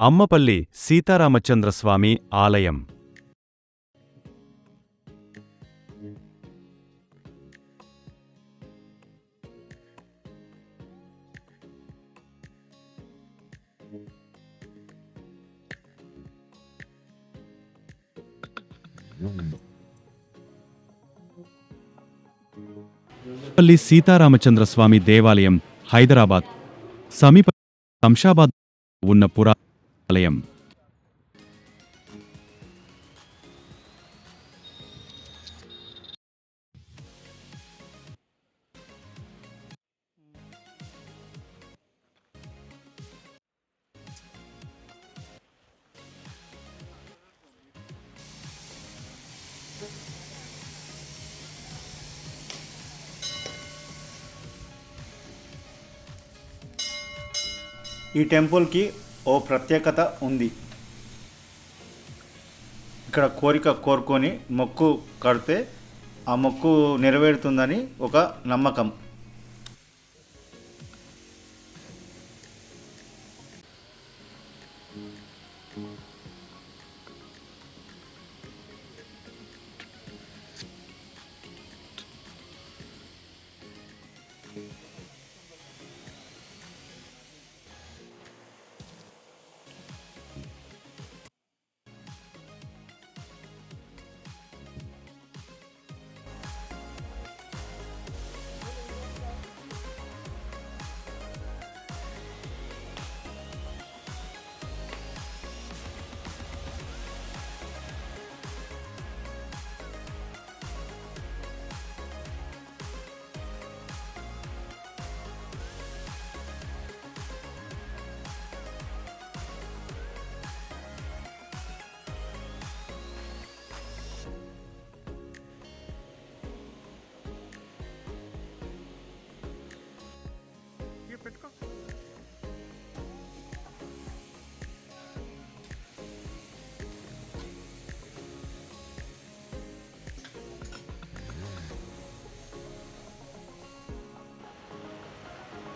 అమ్మపల్లి సీతారామచంద్రస్వామి ఆలయం. అమ్మపల్లి సీతారామచంద్రస్వామి దేవాలయం హైదరాబాద్. సమీప శంషాబాద్ ఉన్న పురా పురాలయం ఈ టెంపుల్కి ఓ ప్రత్యేకత ఉంది. ఇక్కడ కోరిక కోరుకొని మొక్కు కడితే ఆ మొక్కు నెరవేరుతుందని ఒక నమ్మకం.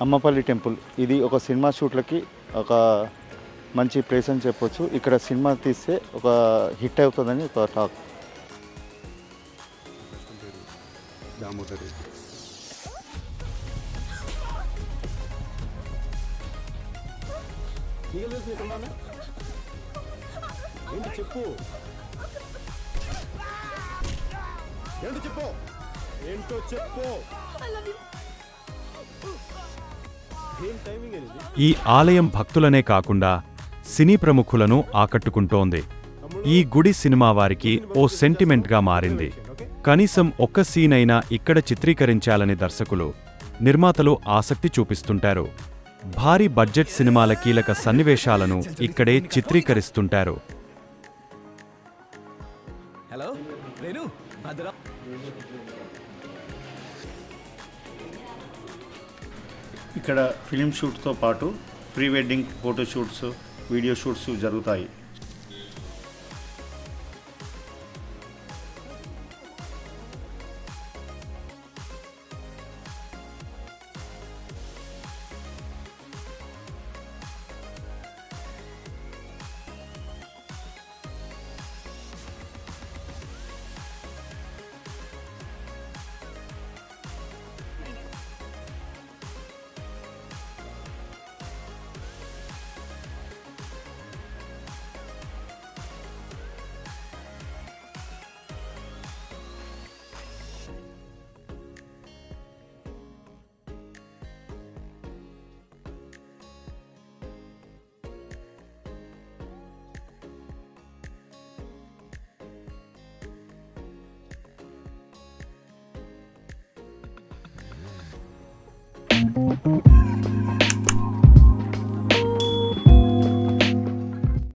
అమ్మపల్లి టెంపుల్. ఇది ఒక సినిమా షూట్లకి ఒక మంచి ప్లేస్ అని చెప్పొచ్చు. ఇక్కడ సినిమా తీస్తే ఒక హిట్ అవుతుందని ఒక టాక్. దామోదర్ ఏంటి చెప్పు? ఏంటి చెప్పు. ఏంటో చెప్పు ఈ ఆలయం భక్తులనే కాకుండా సినీ ప్రముఖులను ఆకట్టుకుంటోంది. ఈ గుడి సినిమా వారికి ఓ సెంటిమెంట్గా మారింది. కనీసం ఒక్క సీన్ అయినా ఇక్కడ చిత్రీకరించాలని దర్శకులు నిర్మాతలు ఆసక్తి చూపిస్తుంటారు. భారీ బడ్జెట్ సినిమాల కీలక సన్నివేశాలను ఇక్కడే చిత్రీకరిస్తుంటారు. హలో ఇక్కడ ఫిలిం షూట్తో పాటు pre wedding photo shoots video shoots జరుగుతాయి. Mm-hmm.